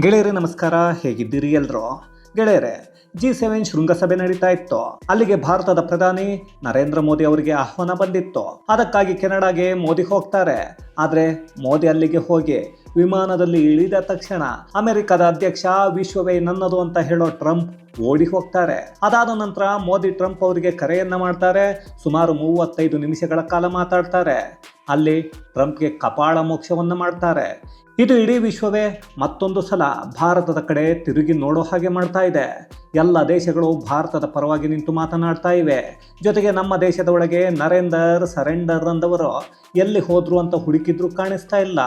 ಗೆಳೆಯರೇ, ನಮಸ್ಕಾರ. ಹೇಗಿದ್ದೀರಿ ಎಲ್ರು? ಗೆಳೆಯರೆ ಜಿ ಸೆವೆನ್ ಶೃಂಗಸಭೆ ನಡೀತಾ ಇತ್ತು. ಅಲ್ಲಿಗೆ ಭಾರತದ ಪ್ರಧಾನಿ ನರೇಂದ್ರ ಮೋದಿ ಅವರಿಗೆ ಆಹ್ವಾನ ಬಂದಿತ್ತು. ಅದಕ್ಕಾಗಿ ಕೆನಡಾಗೆ ಮೋದಿ ಹೋಗ್ತಾರೆ. ಆದ್ರೆ ಮೋದಿ ಅಲ್ಲಿಗೆ ಹೋಗಿ ವಿಮಾನದಲ್ಲಿ ಇಳಿದ ತಕ್ಷಣ ಅಮೆರಿಕದ ಅಧ್ಯಕ್ಷ, ವಿಶ್ವವೇ ನನ್ನದು ಅಂತ ಹೇಳೋ ಟ್ರಂಪ್ ಓಡಿ ಹೋಗ್ತಾರೆ. ಅದಾದ ನಂತರ ಮೋದಿ, ಟ್ರಂಪ್ ಅವರಿಗೆ ಕರೆಯನ್ನ ಮಾಡ್ತಾರೆ. ಸುಮಾರು ಮೂವತ್ತೈದು ನಿಮಿಷಗಳ ಕಾಲ ಮಾತಾಡ್ತಾರೆ. ಅಲ್ಲಿ ಟ್ರಂಪ್ಗೆ ಕಪಾಳ ಮೋಕ್ಷವನ್ನು ಮಾಡ್ತಾರೆ. ಇದು ಇಡೀ ವಿಶ್ವವೇ ಮತ್ತೊಂದು ಸಲ ಭಾರತದ ಕಡೆ ತಿರುಗಿ ನೋಡೋ ಹಾಗೆ ಮಾಡ್ತಾ ಇದೆ. ಎಲ್ಲ ದೇಶಗಳು ಭಾರತದ ಪರವಾಗಿ ನಿಂತು ಮಾತನಾಡ್ತಾ ಇವೆ. ಜೊತೆಗೆ ನಮ್ಮ ದೇಶದ ಒಳಗೆ ನರೇಂದರ್, ಸರೆಂಡರ್ ಅಂದವರು ಎಲ್ಲಿ ಹೋದ್ರು ಅಂತ ಹುಡುಕಿದ್ರು ಕಾಣಿಸ್ತಾ ಇಲ್ಲ.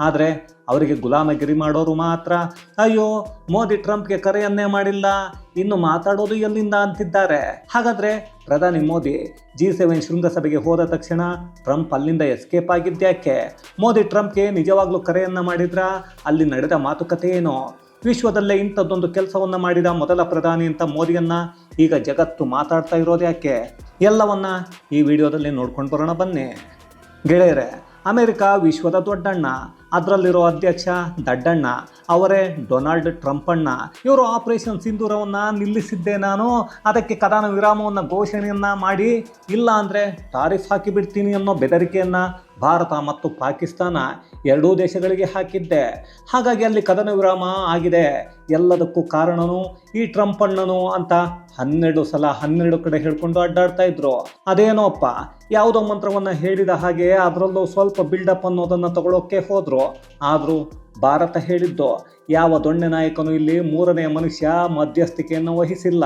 ಆದರೆ ಅವರಿಗೆ ಗುಲಾಮಗಿರಿ ಮಾಡೋರು ಮಾತ್ರ. ಅಯ್ಯೋ, ಮೋದಿ ಟ್ರಂಪ್ಗೆ ಕರೆಯನ್ನೇ ಮಾಡಿಲ್ಲ. ಇನ್ನು ಮಾತಾಡೋದು ಎಲ್ಲಿಂದ ಅಂತಿದ್ದಾರೆ? ಹಾಗಾದರೆ ಪ್ರಧಾನಿ ಮೋದಿ ಜಿ ಸೆವೆನ್ ಶೃಂಗಸಭೆಗೆ ಹೋದ ತಕ್ಷಣ ಟ್ರಂಪ್ ಅಲ್ಲಿಂದ ಎಸ್ಕೇಪ್ ಆಗಿದ್ದ್ಯಾಕೆ ಮೋದಿ ಟ್ರಂಪ್ಗೆ ನಿಜವಾಗ್ಲೂ ಕರೆಯನ್ನ ಮಾಡಿದ್ರ? ಅಲ್ಲಿ ನಡೆದ ಮಾತುಕತೆ ಏನು? ವಿಶ್ವದಲ್ಲೇ ಇಂಥದ್ದೊಂದು ಕೆಲಸವನ್ನು ಮಾಡಿದ ಮೊದಲ ಪ್ರಧಾನಿ ಅಂತ ಮೋದಿಯನ್ನ ಈಗ ಜಗತ್ತು ಮಾತಾಡ್ತಾ ಇರೋದು ಯಾಕೆ? ಎಲ್ಲವನ್ನ ಈ ವಿಡಿಯೋದಲ್ಲಿ ನೋಡ್ಕೊಂಡು ಬರೋಣ ಬನ್ನಿ. ಗೆಳೆಯರೆ, ಅಮೆರಿಕ ವಿಶ್ವದ ದೊಡ್ಡಣ್ಣ. ಅದರಲ್ಲಿರೋ ಅಧ್ಯಕ್ಷ ದಡ್ಡಣ್ಣ, ಅವರೇ ಡೊನಾಲ್ಡ್ ಟ್ರಂಪಣ್ಣ. ಇವರು ಆಪರೇಷನ್ ಸಿಂಧೂರವನ್ನ ನಿಲ್ಲಿಸಿದ್ದೆ ನಾನು. ಅದಕ್ಕೆ ಕದಾನ ವಿರಾಮವನ್ನು ಘೋಷಣೆಯನ್ನು ಮಾಡಿ, ಇಲ್ಲ ಅಂದರೆ ಟಾರಿಫ್ ಹಾಕಿಬಿಡ್ತೀನಿ ಅನ್ನೋ ಬೆದರಿಕೆಯನ್ನ ಭಾರತ ಮತ್ತು ಪಾಕಿಸ್ತಾನ ಎರಡೂ ದೇಶಗಳಿಗೆ ಹಾಕಿದ್ದೆ. ಹಾಗಾಗಿ ಅಲ್ಲಿ ಕದನ ವಿರಾಮ ಆಗಿದೆ. ಎಲ್ಲದಕ್ಕೂ ಕಾರಣನು ಈ ಟ್ರಂಪ್ ಅಣ್ಣನು ಅಂತ ಹನ್ನೆರಡು ಸಲ ಹನ್ನೆರಡು ಕಡೆ ಹೇಳ್ಕೊಂಡು ಅಡ್ಡಾಡ್ತಾ ಇದ್ರು. ಅದೇನೋಪ್ಪ ಯಾವುದೋ ಮಂತ್ರವನ್ನು ಹೇಳಿದ ಹಾಗೆ ಅದರಲ್ಲೂ ಸ್ವಲ್ಪ ಬಿಲ್ಡಪ್ ಅನ್ನೋದನ್ನು ತಗೊಳ್ಳೋಕೆ ಹೋದ್ರು. ಆದರೂ ಭಾರತ ಹೇಳಿದ್ದು, ಯಾವ ದೊಣ್ಣೆ ನಾಯಕನು ಇಲ್ಲಿ ಮೂರನೆಯ ಮನುಷ್ಯ ಮಧ್ಯಸ್ಥಿಕೆಯನ್ನು ವಹಿಸಿಲ್ಲ.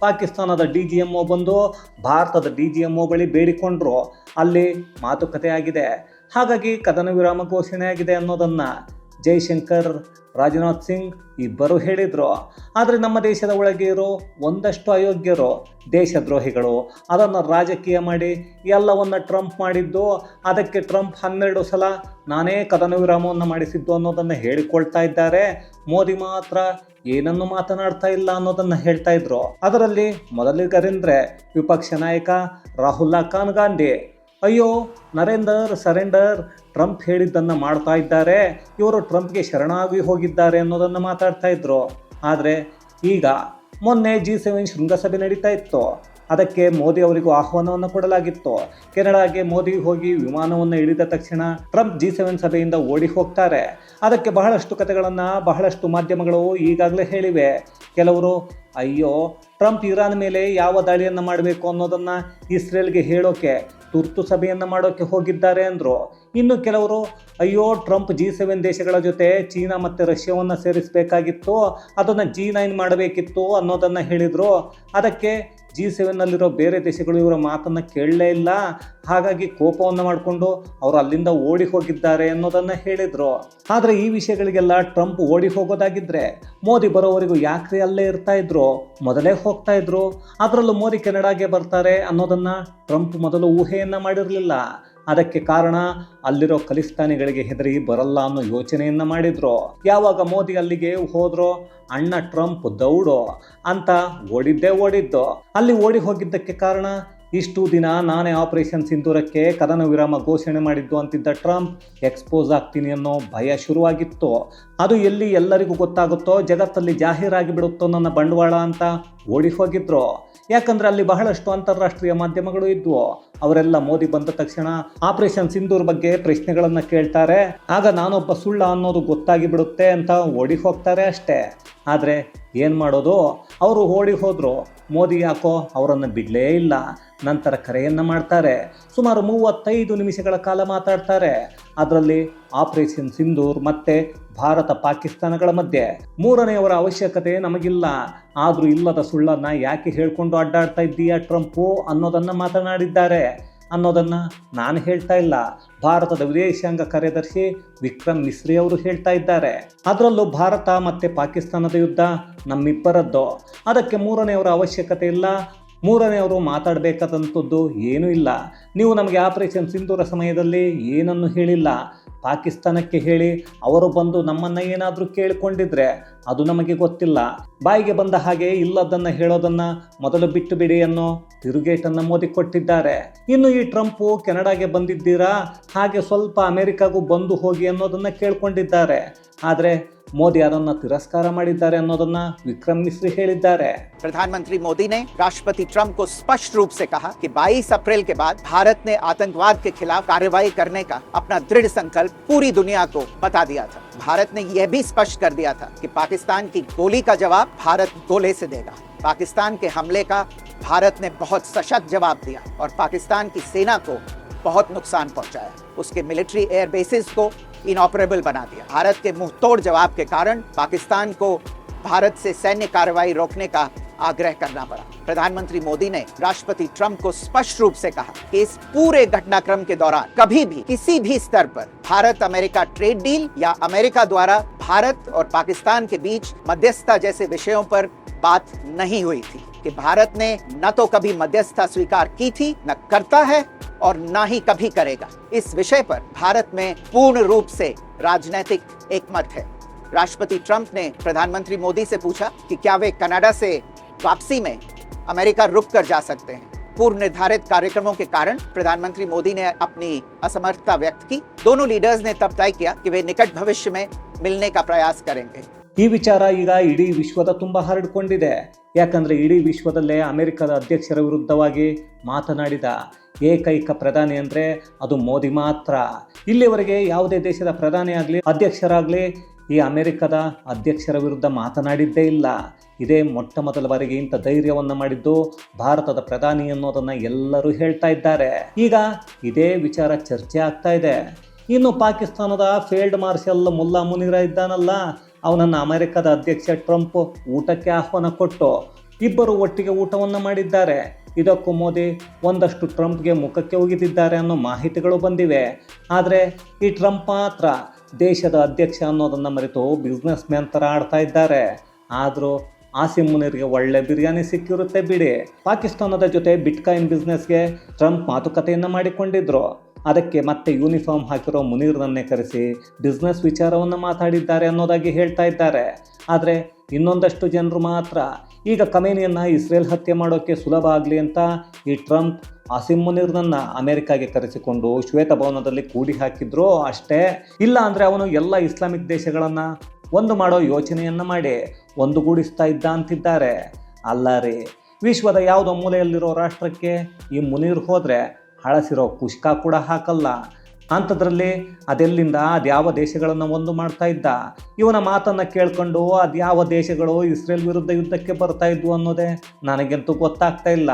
ಪಾಕಿಸ್ತಾನದ ಡಿ ಜಿ ಎಂ ಒ ಬಂದು ಭಾರತದ ಡಿ ಜಿ ಎಂ ಒ ಬಳಿ ಬೇಡಿಕೊಂಡ್ರು. ಅಲ್ಲಿ ಮಾತುಕತೆ ಆಗಿದೆ. ಹಾಗಾಗಿ ಕದನ ವಿರಾಮ ಘೋಷಣೆ ಆಗಿದೆ ಅನ್ನೋದನ್ನ ಜೈಶಂಕರ್, ರಾಜನಾಥ್ ಸಿಂಗ್ ಇಬ್ಬರು ಹೇಳಿದರು. ಆದರೆ ನಮ್ಮ ದೇಶದ ಒಳಗೆ ಇರೋ ಒಂದಷ್ಟು ಅಯೋಗ್ಯರು, ದೇಶದ್ರೋಹಿಗಳು, ಅದನ್ನು ರಾಜಕೀಯ ಮಾಡಿ ಎಲ್ಲವನ್ನು ಟ್ರಂಪ್ ಮಾಡಿದ್ದು, ಅದಕ್ಕೆ ಟ್ರಂಪ್ ಹನ್ನೆರಡು ಸಲ ನಾನೇ ಕದನ ವಿರಾಮವನ್ನು ಮಾಡಿಸಿದ್ದು ಅನ್ನೋದನ್ನು ಹೇಳಿಕೊಳ್ತಾ ಇದ್ದಾರೆ. ಮೋದಿ ಮಾತ್ರ ಏನನ್ನು ಮಾತನಾಡ್ತಾ ಇಲ್ಲ ಅನ್ನೋದನ್ನು ಹೇಳ್ತಾ ಇದ್ರು. ಅದರಲ್ಲಿ ಮೊದಲಿಗರೆಂದರೆ ವಿಪಕ್ಷ ನಾಯಕ ರಾಹುಲ್ ಗಾಂಧಿ. ಅಯ್ಯೋ, ನರೇಂದರ್, ಸರೆಂಡರ್, ಟ್ರಂಪ್ ಹೇಳಿದ್ದನ್ನು ಮಾಡ್ತಾ ಇದ್ದಾರೆ. ಇವರು ಟ್ರಂಪ್ಗೆ ಶರಣಾಗಿ ಹೋಗಿದ್ದಾರೆ ಅನ್ನೋದನ್ನು ಮಾತಾಡ್ತಾ ಇದ್ರು. ಆದರೆ ಈಗ ಮೊನ್ನೆ ಜಿ ಸೆವೆನ್ ಶೃಂಗಸಭೆ ನಡೀತಾ ಇತ್ತು. ಅದಕ್ಕೆ ಮೋದಿ ಅವರಿಗೂ ಆಹ್ವಾನವನ್ನು ಕೊಡಲಾಗಿತ್ತು. ಕೆನಡಾಗೆ ಮೋದಿ ಹೋಗಿ ವಿಮಾನವನ್ನು ಇಳಿದ ತಕ್ಷಣ ಟ್ರಂಪ್ ಜಿ ಸೆವೆನ್ ಸಭೆಯಿಂದ ಓಡಿ ಹೋಗ್ತಾರೆ. ಅದಕ್ಕೆ ಬಹಳಷ್ಟು ಕಥೆಗಳನ್ನು ಬಹಳಷ್ಟು ಮಾಧ್ಯಮಗಳು ಈಗಾಗಲೇ ಹೇಳಿವೆ. ಕೆಲವರು, ಅಯ್ಯೋ, ಟ್ರಂಪ್ ಇರಾನ್ ಮೇಲೆ ಯಾವ ದಾಳಿಯನ್ನು ಮಾಡಬೇಕು ಅನ್ನೋದನ್ನು ಇಸ್ರೇಲ್ಗೆ ಹೇಳೋಕೆ ತುರ್ತು ಸಭೆಯನ್ನು ಮಾಡೋಕ್ಕೆ ಹೋಗಿದ್ದಾರೆ ಅಂದರು. ಇನ್ನು ಕೆಲವರು, ಅಯ್ಯೋ, ಟ್ರಂಪ್ ಜಿ ಸೆವೆನ್ ದೇಶಗಳ ಜೊತೆ ಚೀನಾ ಮತ್ತು ರಷ್ಯಾವನ್ನು ಸೇರಿಸಬೇಕಾಗಿತ್ತು, ಅದನ್ನು ಜಿ ನೈನ್ ಮಾಡಬೇಕಿತ್ತು ಅನ್ನೋದನ್ನು ಹೇಳಿದರು. ಅದಕ್ಕೆ ಜಿ ಸೆವೆನ್ನಲ್ಲಿರೋ ಬೇರೆ ದೇಶಗಳು ಇವರ ಮಾತನ್ನು ಕೇಳಲೇ ಇಲ್ಲ. ಹಾಗಾಗಿ ಕೋಪವನ್ನು ಮಾಡಿಕೊಂಡು ಅವರು ಅಲ್ಲಿಂದ ಓಡಿ ಹೋಗಿದ್ದಾರೆ ಅನ್ನೋದನ್ನು ಹೇಳಿದರು. ಆದರೆ ಈ ವಿಷಯಗಳಿಗೆಲ್ಲ ಟ್ರಂಪ್ ಓಡಿ ಹೋಗೋದಾಗಿದ್ದರೆ ಮೋದಿ ಬರೋವರೆಗೂ ಯಾಕ್ರಿ ಅಲ್ಲೇ ಇರ್ತಾ ಇದ್ರು? ಮೊದಲೇ ಹೋಗ್ತಾ ಇದ್ರು. ಅದರಲ್ಲೂ ಮೋದಿ ಕೆನಡಾಗೆ ಬರ್ತಾರೆ ಅನ್ನೋದನ್ನು ಟ್ರಂಪ್ ಮೊದಲು ಊಹೆಯನ್ನು ಮಾಡಿರಲಿಲ್ಲ. ಅದಕ್ಕೆ ಕಾರಣ ಅಲ್ಲಿರೋ ಖಲಿಸ್ತಾನಿಗಳಿಗೆ ಹೆದರಿ ಬರಲ್ಲ ಅನ್ನೋ ಯೋಚನೆಯನ್ನು ಮಾಡಿದ್ರು. ಯಾವಾಗ ಮೋದಿ ಅಲ್ಲಿಗೆ ಹೋದ್ರೋ, ಅಣ್ಣ ಟ್ರಂಪ್ ದೌಡು ಅಂತ ಓಡಿದ್ದೇ ಓಡಿದ್ದು. ಅಲ್ಲಿ ಓಡಿ ಹೋಗಿದ್ದಕ್ಕೆ ಕಾರಣ ಇಷ್ಟು ದಿನ ನಾನೇ ಆಪರೇಷನ್ ಸಿಂಧೂರಕ್ಕೆ ಕದನ ವಿರಾಮ ಘೋಷಣೆ ಮಾಡಿದ್ದು ಅಂತಿದ್ದ ಟ್ರಂಪ್ ಎಕ್ಸ್ಪೋಸ್ ಆಗ್ತೀನಿ ಅನ್ನೋ ಭಯ ಶುರುವಾಗಿತ್ತು. ಅದು ಎಲ್ಲಿ ಎಲ್ಲರಿಗೂ ಗೊತ್ತಾಗುತ್ತೋ, ಜಗತ್ತಲ್ಲಿ ಜಾಹೀರಾಗಿ ಬಿಡುತ್ತೋ ನನ್ನ ಬಂಡವಾಳ ಅಂತ ಓಡಿ ಹೋಗಿದ್ರು. ಯಾಕಂದ್ರೆ ಅಲ್ಲಿ ಬಹಳಷ್ಟು ಅಂತಾರಾಷ್ಟ್ರೀಯ ಮಾಧ್ಯಮಗಳು ಇದ್ವು. ಅವರೆಲ್ಲ ಮೋದಿ ಬಂದ ತಕ್ಷಣ ಆಪರೇಷನ್ ಸಿಂಧೂರ್ ಬಗ್ಗೆ ಪ್ರಶ್ನೆಗಳನ್ನು ಕೇಳ್ತಾರೆ. ಆಗ ನಾನೊಬ್ಬ ಸುಳ್ಳ ಅನ್ನೋದು ಗೊತ್ತಾಗಿ ಬಿಡುತ್ತೆ ಅಂತ ಓಡಿ ಹೋಗ್ತಾರೆ ಅಷ್ಟೇ. ಆದರೆ ಏನು ಮಾಡೋದು? ಅವರು ಓಡಿ ಹೋದರು. ಮೋದಿ ಯಾಕೋ ಅವರನ್ನು ಬಿಡಲೇ ಇಲ್ಲ. ನಂತರ ಕರೆಯನ್ನು ಮಾಡ್ತಾರೆ. ಸುಮಾರು ಮೂವತ್ತೈದು ನಿಮಿಷಗಳ ಕಾಲ ಮಾತಾಡ್ತಾರೆ. ಅದರಲ್ಲಿ ಆಪರೇಷನ್ ಸಿಂಧೂರ್ ಮತ್ತೆ ಭಾರತ ಪಾಕಿಸ್ತಾನಗಳ ಮಧ್ಯೆ. ಮೂರನೆಯವರ ಅವಶ್ಯಕತೆ ನಮಗಿಲ್ಲ. ಆದರೂ ಇಲ್ಲದ ಸುಳ್ಳನ್ನ ಯಾಕೆ ಹೇಳ್ಕೊಂಡು ಅಡ್ಡಾಡ್ತಾ ಇದ್ದೀಯಾ ಟ್ರಂಪು ಅನ್ನೋದನ್ನ ಮಾತನಾಡಿದ್ದಾರೆ. ಅನ್ನೋದನ್ನ ನಾನು ಹೇಳ್ತಾ ಇಲ್ಲ. ಭಾರತದ ವಿದೇಶಾಂಗ ಕಾರ್ಯದರ್ಶಿ ವಿಕ್ರಮ್ ಮಿಸ್ರಿ ಅವರು ಹೇಳ್ತಾ ಇದ್ದಾರೆ. ಅದರಲ್ಲೂ ಭಾರತ ಮತ್ತೆ ಪಾಕಿಸ್ತಾನದ ಯುದ್ಧ ನಮ್ಮಿಬ್ಬರದ್ದು. ಅದಕ್ಕೆ ಮೂರನೆಯವರ ಅವಶ್ಯಕತೆ ಇಲ್ಲ. ಮೂರನೆಯವರು ಮಾತಾಡಬೇಕಾದಂಥದ್ದು ಏನೂ ಇಲ್ಲ. ನೀವು ನಮಗೆ ಆಪರೇಷನ್ ಸಿಂಧೂರ ಸಮಯದಲ್ಲಿ ಏನನ್ನು ಹೇಳಿಲ್ಲ. ಪಾಕಿಸ್ತಾನಕ್ಕೆ ಹೇಳಿ ಅವರು ಬಂದು ನಮ್ಮನ್ನು ಏನಾದರೂ ಕೇಳಿಕೊಂಡಿದ್ರೆ ಅದು ನಮಗೆ ಗೊತ್ತಿಲ್ಲ. ಬಾಯಿಗೆ ಬಂದ ಹಾಗೆ ಇಲ್ಲದನ್ನು ಹೇಳೋದನ್ನ ಮೊದಲು ಬಿಟ್ಟು ಬಿಡಿ ಅನ್ನೋ ತಿರುಗೇಟನ್ನು ಮೋದಿ ಕೊಟ್ಟಿದ್ದಾರೆ. ಇನ್ನು ಈ ಟ್ರಂಪು ಕೆನಡಾಗೆ ಬಂದಿದ್ದೀರಾ? ಹಾಗೆ ಸ್ವಲ್ಪ ಅಮೆರಿಕಾಗೂ ಬಂದು ಹೋಗಿ ಅನ್ನೋದನ್ನ ಕೇಳ್ಕೊಂಡಿದ್ದಾರೆ. ಆದರೆ ಮೋದಿ ಅದನ್ನು ತಿರಸ್ಕಾರ ಮಾಡಿದ್ದಾರೆ ಅನ್ನೋದನ್ನ ವಿಕ್ರಮ್ ಮಿಸ್ರಿ ಹೇಳಿದ್ದಾರೆ प्रधानमंत्री मोदी ने राष्ट्रपति ट्रंप को स्पष्ट रूप से कहा कि 22 अप्रैल के बाद भारत ने आतंकवाद के खिलाफ कार्रवाई करने का अपना दृढ़ संकल्प पूरी दुनिया को बता दिया था भारत ने यह भी स्पष्ट कर दिया था कि पाकिस्तान की गोली का जवाब भारत गोले से देगा पाकिस्तान के हमले का भारत ने बहुत सशक्त जवाब दिया और पाकिस्तान की सेना को बहुत नुकसान पहुंचाया उसके मिलिट्री एयर बेसिस को इनऑपरेबल बना दिया। भारत के मुँह तोड़ जवाब के कारण पाकिस्तान को भारत से सैन्य कार्रवाई रोकने का आग्रह करना पड़ा। प्रधानमंत्री मोदी ने राष्ट्रपति ट्रंप को स्पष्ट रूप से कहा कि इस पूरे घटनाक्रम के दौरान कभी भी किसी भी स्तर पर भारत अमेरिका ट्रेड डील या अमेरिका द्वारा भारत और पाकिस्तान के बीच मध्यस्थता जैसे विषयों पर बात नहीं हुई थी कि भारत ने न तो कभी मध्यस्थता स्वीकार की थी, न करता है और न ही कभी करेगा। इस विषय पर भारत में पूर्ण रूप से राजनीतिक एकमत है। राष्ट्रपति ट्रंप ने प्रधानमंत्री मोदी से पूछा कि क्या वे कनाडा से वापसी में अमेरिका रुक कर जा सकते हैं। पूर्व निर्धारित कार्यक्रमों के कारण प्रधानमंत्री मोदी ने अपनी असमर्थता व्यक्त की। दोनों लीडर्स ने तब तय किया कि वे निकट भविष्य में मिलने का प्रयास करेंगे ಈ ವಿಚಾರ ಈಗ ಇಡೀ ವಿಶ್ವದ ತುಂಬ ಹರಡಿಕೊಂಡಿದೆ ಯಾಕಂದ್ರೆ ಇಡೀ ವಿಶ್ವದಲ್ಲೇ ಅಮೆರಿಕದ ಅಧ್ಯಕ್ಷರ ವಿರುದ್ಧವಾಗಿ ಮಾತನಾಡಿದ ಏಕೈಕ ಪ್ರಧಾನಿ ಅಂದರೆ ಅದು ಮೋದಿ ಮಾತ್ರ ಇಲ್ಲಿವರೆಗೆ ಯಾವುದೇ ದೇಶದ ಪ್ರಧಾನಿ ಆಗಲಿ ಅಧ್ಯಕ್ಷರಾಗಲಿ ಈ ಅಮೆರಿಕದ ಅಧ್ಯಕ್ಷರ ವಿರುದ್ಧ ಮಾತನಾಡಿದ್ದೇ ಇಲ್ಲ ಇದೇ ಮೊಟ್ಟ ಮೊದಲ ಬಾರಿಗೆ ಇಂಥ ಧೈರ್ಯವನ್ನು ಮಾಡಿದ್ದು ಭಾರತದ ಪ್ರಧಾನಿ ಅನ್ನೋದನ್ನು ಎಲ್ಲರೂ ಹೇಳ್ತಾ ಇದ್ದಾರೆ ಈಗ ಇದೇ ವಿಚಾರ ಚರ್ಚೆ ಆಗ್ತಾ ಇದೆ ಇನ್ನು ಪಾಕಿಸ್ತಾನದ ಫೀಲ್ಡ್ ಮಾರ್ಷಲ್ ಮುಲ್ಲಾ ಮುನಿರ ಇದ್ದಾನಲ್ಲ. ಅವನನ್ನು ಅಮೆರಿಕದ ಅಧ್ಯಕ್ಷ ಟ್ರಂಪ್ ಊಟಕ್ಕೆ ಆಹ್ವಾನ ಕೊಟ್ಟು ಇಬ್ಬರು ಒಟ್ಟಿಗೆ ಊಟವನ್ನು ಮಾಡಿದ್ದಾರೆ. ಇದಕ್ಕೂ ಮೋದಿ ಒಂದಷ್ಟು ಟ್ರಂಪ್ಗೆ ಮುಖಕ್ಕೆ ಒಗಿದಿದ್ದಾರೆ ಅನ್ನೋ ಮಾಹಿತಿಗಳು ಬಂದಿವೆ. ಆದರೆ ಈ ಟ್ರಂಪ್ ಮಾತ್ರ ದೇಶದ ಅಧ್ಯಕ್ಷ ಅನ್ನೋದನ್ನು ಮರೆತು ಬಿಸ್ನೆಸ್ ಮ್ಯಾನ್ ಥರ ಆಡ್ತಾ ಇದ್ದಾರೆ. ಆದರೂ ಆಸಿಮ್ ಮುನೀರ್ಗೆ ಒಳ್ಳೆ ಬಿರಿಯಾನಿ ಸಿಕ್ಕಿರುತ್ತೆ ಬಿಡಿ. ಪಾಕಿಸ್ತಾನದ ಜೊತೆ ಬಿಟ್ಕಾಯಿನ್ ಬಿಸ್ನೆಸ್ಗೆ ಟ್ರಂಪ್ ಮಾತುಕತೆಯನ್ನು ಮಾಡಿಕೊಂಡಿದ್ರು. ಅದಕ್ಕೆ ಮತ್ತೆ ಯೂನಿಫಾರ್ಮ್ ಹಾಕಿರೋ ಮುನೀರ್ನನ್ನೇ ಕರೆಸಿ ಬಿಸ್ನೆಸ್ ವಿಚಾರವನ್ನು ಮಾತಾಡಿದ್ದಾರೆ ಅನ್ನೋದಾಗಿ ಹೇಳ್ತಾ ಇದ್ದಾರೆ. ಆದರೆ ಇನ್ನೊಂದಷ್ಟು ಜನರು ಮಾತ್ರ, ಈಗ ಕಮೇನಿಯನ್ನು ಇಸ್ರೇಲ್ ಹತ್ಯೆ ಮಾಡೋಕ್ಕೆ ಸುಲಭ ಆಗಲಿ ಅಂತ ಈ ಟ್ರಂಪ್ ಆಸಿಮ್ ಮುನೀರ್ನನ್ನು ಅಮೆರಿಕಾಗೆ ಕರೆಸಿಕೊಂಡು ಶ್ವೇತಭವನದಲ್ಲಿ ಕೂಡಿ ಹಾಕಿದ್ರು ಅಷ್ಟೇ. ಇಲ್ಲ ಅಂದರೆ ಅವನು ಎಲ್ಲ ಇಸ್ಲಾಮಿಕ್ ದೇಶಗಳನ್ನು ಒಂದು ಮಾಡೋ ಯೋಚನೆಯನ್ನು ಮಾಡಿ ಒಂದುಗೂಡಿಸ್ತಾ ಇದ್ದ ಅಂತಿದ್ದಾರೆ. ಅಲ್ಲ ರೀ, ವಿಶ್ವದ ಯಾವುದೋ ಮೂಲೆಯಲ್ಲಿರೋ ರಾಷ್ಟ್ರಕ್ಕೆ ಈ ಮುನೀರ್ ಹೋದರೆ ಹಳಸಿರೋ ಕುಷ್ಕ ಕೂಡ ಹಾಕಲ್ಲ. ಅಂಥದ್ರಲ್ಲಿ ಅದೆಲ್ಲಿಂದ ಅದ್ಯಾವ ದೇಶಗಳನ್ನು ಒಂದು ಮಾಡ್ತಾ ಇದ್ದ? ಇವನ ಮಾತನ್ನು ಕೇಳ್ಕೊಂಡು ಅದ್ಯಾವ ದೇಶಗಳು ಇಸ್ರೇಲ್ ವಿರುದ್ಧ ಯುದ್ಧಕ್ಕೆ ಬರ್ತಾ ಇದ್ವು ಅನ್ನೋದೇ ನನಗಂತೂ ಗೊತ್ತಾಗ್ತಾ ಇಲ್ಲ.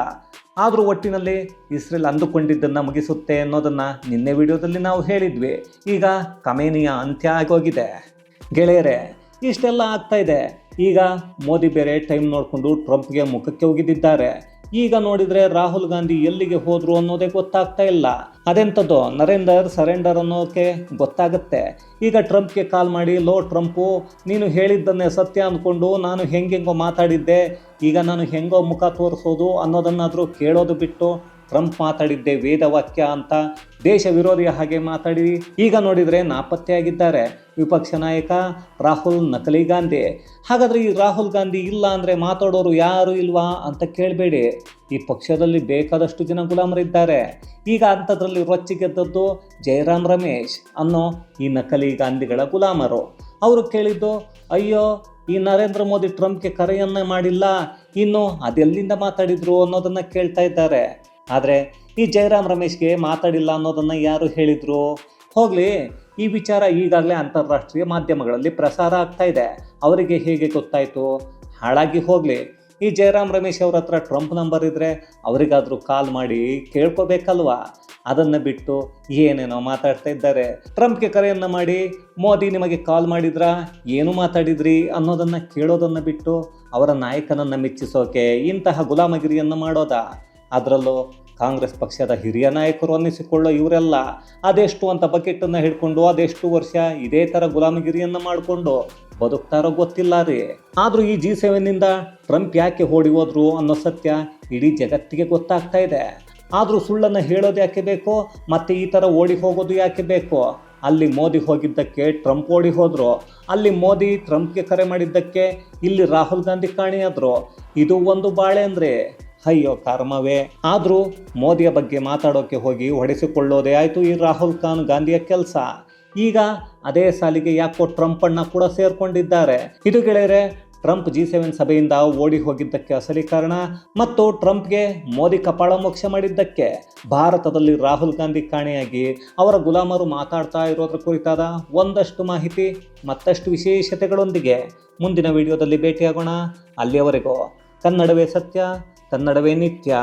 ಆದರೂ ಒಟ್ಟಿನಲ್ಲಿ ಇಸ್ರೇಲ್ ಅಂದುಕೊಂಡಿದ್ದನ್ನು ಮುಗಿಸುತ್ತೆ ಅನ್ನೋದನ್ನು ನಿನ್ನೆ ವಿಡಿಯೋದಲ್ಲಿ ನಾವು ಹೇಳಿದ್ವಿ. ಈಗ ಕಮೇನಿಯ ಅಂತ್ಯ ಆಗೋಗಿದೆ. ಗೆಳೆಯರೆ, ಇಷ್ಟೆಲ್ಲ ಆಗ್ತಾ ಇದೆ. ಈಗ ಮೋದಿ ಬೇರೆ ಟೈಮ್ ನೋಡಿಕೊಂಡು ಟ್ರಂಪ್ಗೆ ಮುಖಕ್ಕೆ ಒಗಿದಿದ್ದಾರೆ ಈಗ ನೋಡಿದರೆ ರಾಹುಲ್ ಗಾಂಧಿ ಎಲ್ಲಿಗೆ ಹೋದ್ರು ಅನ್ನೋದೇ ಗೊತ್ತಾಗ್ತಾ ಇಲ್ಲ. ಅದೆಂಥದ್ದು? ನರೇಂದರ್, ಸರೆಂಡರ್ ಅನ್ನೋಕೆ ಗೊತ್ತಾಗುತ್ತೆ. ಈಗ ಟ್ರಂಪ್ಗೆ ಕಾಲ್ ಮಾಡಿ, ಲೋ ಟ್ರಂಪು, ನೀನು ಹೇಳಿದ್ದನ್ನೇ ಸತ್ಯ ಅಂದ್ಕೊಂಡು ನಾನು ಹೆಂಗೆಂಗೋ ಮಾತಾಡಿದ್ದೆ, ಈಗ ನಾನು ಹೆಂಗೋ ಮುಖ ತೋರಿಸೋದು ಅನ್ನೋದನ್ನಾದರೂ ಕೇಳೋದು ಬಿಟ್ಟು ಟ್ರಂಪ್ ಮಾತಾಡಿದ್ದೆ ವೇದವಾಕ್ಯ ಅಂತ ದೇಶ ವಿರೋಧಿಯ ಹಾಗೆ ಮಾತಾಡಿ. ಈಗ ನೋಡಿದರೆ ನಾಪತ್ತೆಯಾಗಿದ್ದಾರೆ ವಿಪಕ್ಷ ನಾಯಕ ರಾಹುಲ್ ನಕಲಿ ಗಾಂಧಿ. ಹಾಗಾದರೆ ಈ ರಾಹುಲ್ ಗಾಂಧಿ ಇಲ್ಲ ಅಂದರೆ ಮಾತಾಡೋರು ಯಾರು ಇಲ್ವಾ ಅಂತ ಕೇಳಬೇಡಿ. ಈ ಪಕ್ಷದಲ್ಲಿ ಬೇಕಾದಷ್ಟು ಜನ ಗುಲಾಮರಿದ್ದಾರೆ. ಈಗ ಅಂಥದ್ರಲ್ಲಿ ರೊಚ್ಚಿಗೆದ್ದದ್ದು ಜಯರಾಮ್ ರಮೇಶ್ ಅನ್ನೋ ಈ ನಕಲಿ ಗಾಂಧಿಗಳ ಗುಲಾಮರು. ಅವರು ಕೇಳಿದ್ದು, ಅಯ್ಯೋ, ಈ ನರೇಂದ್ರ ಮೋದಿ ಟ್ರಂಪ್ಗೆ ಕರೆಯನ್ನೇ ಮಾಡಿಲ್ಲ, ಇನ್ನು ಅದೆಲ್ಲಿಂದ ಮಾತಾಡಿದ್ರು ಅನ್ನೋದನ್ನು ಕೇಳ್ತಾ ಇದ್ದಾರೆ. ಆದರೆ ಈ ಜಯರಾಮ್ ರಮೇಶ್ಗೆ ಮಾತಾಡಿಲ್ಲ ಅನ್ನೋದನ್ನು ಯಾರು ಹೇಳಿದರು? ಹೋಗಲಿ, ಈ ವಿಚಾರ ಈಗಾಗಲೇ ಅಂತಾರಾಷ್ಟ್ರೀಯ ಮಾಧ್ಯಮಗಳಲ್ಲಿ ಪ್ರಸಾರ ಆಗ್ತಾ ಇದೆ. ಅವರಿಗೆ ಹೇಗೆ ಗೊತ್ತಾಯಿತು? ಹಾಳಾಗಿ ಹೋಗಲಿ. ಈ ಜಯರಾಮ್ ರಮೇಶ್ ಅವ್ರ ಹತ್ರ ಟ್ರಂಪ್ ನಂಬರ್ ಇದ್ದರೆ ಅವರಿಗಾದರೂ ಕಾಲ್ ಮಾಡಿ ಕೇಳ್ಕೋಬೇಕಲ್ವಾ? ಅದನ್ನು ಬಿಟ್ಟು ಏನೇನೋ ಮಾತಾಡ್ತಾ ಇದ್ದಾರೆ. ಟ್ರಂಪ್ಗೆ ಕರೆಯನ್ನು ಮಾಡಿ, ಮೋದಿ ನಿಮಗೆ ಕಾಲ್ ಮಾಡಿದ್ರಾ? ಏನು ಮಾತಾಡಿದ್ರಿ ಅನ್ನೋದನ್ನು ಕೇಳೋದನ್ನು ಬಿಟ್ಟು ಅವರ ನಾಯಕನನ್ನು ಮೆಚ್ಚಿಸೋಕೆ ಇಂತಹ ಗುಲಾಮಗಿರಿಯನ್ನು ಮಾಡೋದಾ? ಅದರಲ್ಲೂ ಕಾಂಗ್ರೆಸ್ ಪಕ್ಷದ ಹಿರಿಯ ನಾಯಕರು ಅನ್ನಿಸಿಕೊಳ್ಳೋ ಇವರೆಲ್ಲ ಅದೆಷ್ಟು ಅಂತ ಬಕೆಟನ್ನು ಹಿಡ್ಕೊಂಡು ಅದೆಷ್ಟು ವರ್ಷ ಇದೇ ಥರ ಗುಲಾಮಗಿರಿಯನ್ನು ಮಾಡಿಕೊಂಡು ಬದುಕ್ತಾರೋ ಗೊತ್ತಿಲ್ಲ ರೀ. ಆದರೂ ಈ ಜಿ ಸೆವೆನ್ನಿಂದ ಟ್ರಂಪ್ ಯಾಕೆ ಓಡಿ ಹೋದ್ರು ಅನ್ನೋ ಸತ್ಯ ಇಡೀ ಜಗತ್ತಿಗೆ ಗೊತ್ತಾಗ್ತಾ ಇದೆ. ಆದರೂ ಸುಳ್ಳನ್ನು ಹೇಳೋದು ಯಾಕೆ ಬೇಕು? ಮತ್ತು ಈ ಥರ ಓಡಿ ಹೋಗೋದು ಯಾಕೆ ಬೇಕು? ಅಲ್ಲಿ ಮೋದಿ ಹೋಗಿದ್ದಕ್ಕೆ ಟ್ರಂಪ್ ಓಡಿ ಹೋದರು. ಅಲ್ಲಿ ಮೋದಿ ಟ್ರಂಪ್ಗೆ ಕರೆ ಮಾಡಿದ್ದಕ್ಕೆ ಇಲ್ಲಿ ರಾಹುಲ್ ಗಾಂಧಿ ಕಾಣಿಯಾದರು. ಇದು ಒಂದು ಬಾಳೆ ಅಂದರೆ ಅಯ್ಯೋ ಕರ್ಮವೇ. ಆದರೂ ಮೋದಿಯ ಬಗ್ಗೆ ಮಾತಾಡೋಕೆ ಹೋಗಿ ಹೊಡೆಸಿಕೊಳ್ಳೋದೇ ಆಯಿತು ಈ ರಾಹುಲ್ ಖಾನ್ ಗಾಂಧಿಯ ಕೆಲಸ. ಈಗ ಅದೇ ಸಾಲಿಗೆ ಯಾಕೋ ಟ್ರಂಪ್ ಅಣ್ಣ ಕೂಡ ಸೇರ್ಕೊಂಡಿದ್ದಾರೆ. ಇದು ಗೆಳೆಯರೆ, ಟ್ರಂಪ್ ಜಿ ಸೆವೆನ್ ಸಭೆಯಿಂದ ಓಡಿ ಹೋಗಿದ್ದಕ್ಕೆ ಅಸಲಿ ಕಾರಣ ಮತ್ತು ಟ್ರಂಪ್ಗೆ ಮೋದಿ ಕಪಾಳ ಮೋಕ್ಷ ಮಾಡಿದ್ದಕ್ಕೆ. ಭಾರತದಲ್ಲಿ ರಾಹುಲ್ ಗಾಂಧಿ ಕಾಣೆಯಾಗಿ ಅವರ ಗುಲಾಮರು ಮಾತಾಡ್ತಾ ಇರೋದ್ರ ಕುರಿತಾದ ಒಂದಷ್ಟು ಮಾಹಿತಿ, ಮತ್ತಷ್ಟು ವಿಶೇಷತೆಗಳೊಂದಿಗೆ ಮುಂದಿನ ವಿಡಿಯೋದಲ್ಲಿ ಭೇಟಿಯಾಗೋಣ. ಅಲ್ಲಿಯವರೆಗೂ ಕನ್ನಡವೇ ಸತ್ಯ ಕನ್ನಡವೇ ನಿತ್ಯ.